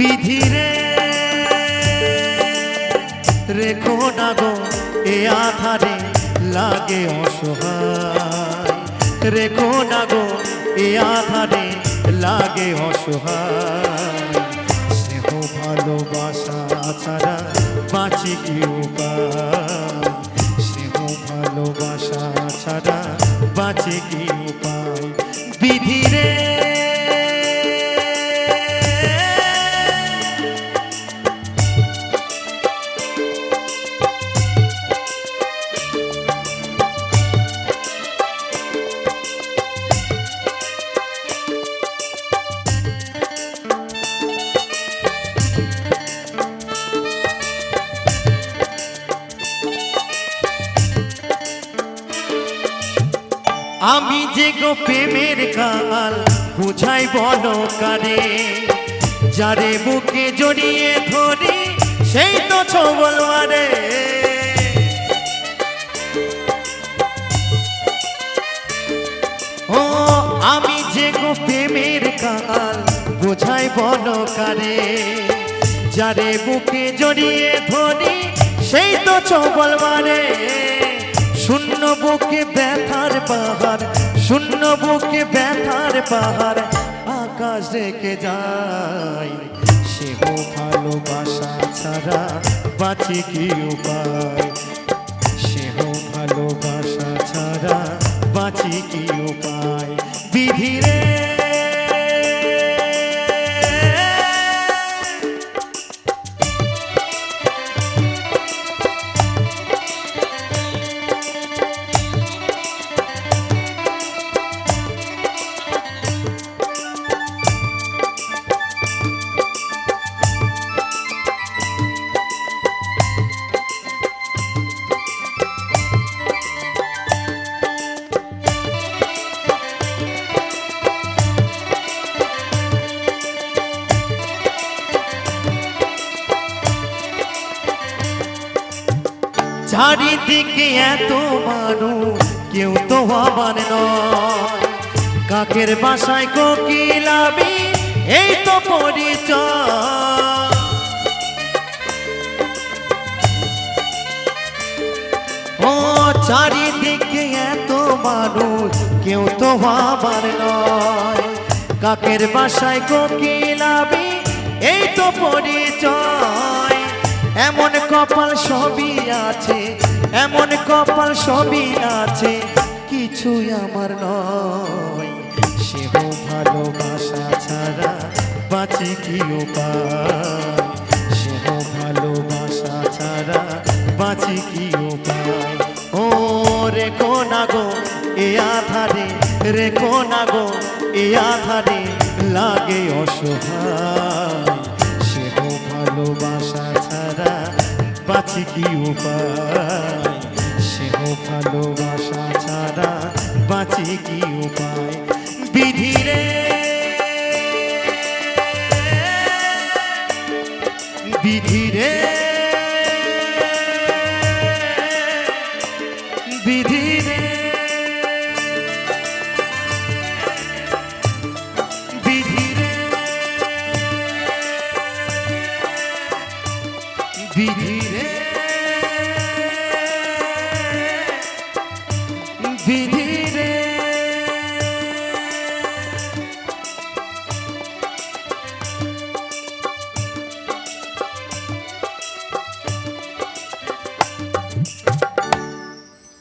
বিধিরে রেখো না গো, এ আধারে লাগে অসহায়। রেখো না গো, এ আধারে লাগে অসহায়। স্নেহ ভালোবাসা ছাড়া বাঁচি কি উপায়? আমি যে গো প্রেমের কাল বুঝাই বলো কারে যারে বুকে জড়িয়ে ধরি, সেই তো ছবল মারে। ও, আমি যে গো প্রেমের কাল বুঝাই বলো কারে যারে বুকে জড়িয়ে ধরি, সেই তো ছবল মারে। শূন্য বুকে ব্যথার পাহাড়, শূন্য বুকে ব্যথার পাহাড়, আকাশ রেখে যায়। সে ভালোবাসা ছাড়া বাঁচি কি উপায়? চারিদিকে এত মানুষ, কেউ তো আমার নয়। কাকের বাসায় কোকিলাবি, এই তো পরিচয়। ও চারিদিকে এত মানুষ, কেউ তো আমার নয়। কাকের বাসায় কোকিলাবি, এই তো পরিচয়। এমন কপাল সবই আছে, এমন কপাল সবই আছে, কিছুই আমার নয়। সেহ ভালোবাসা ছাড়া বাঁচি কি উপায়? সেহ ভালোবাসা ছাড়া বাঁচি কি উপায়? ও রেখো না গো, এ আধারে রেখো না গো, এ আধারে লাগে অসহায়। সেহ ভালোবাসা ছাড়া বাঁচি কি উপায়? সেহ ভালোবাসা ছাড়া বাঁচি কি উপায়? বিধিরে বিধিরে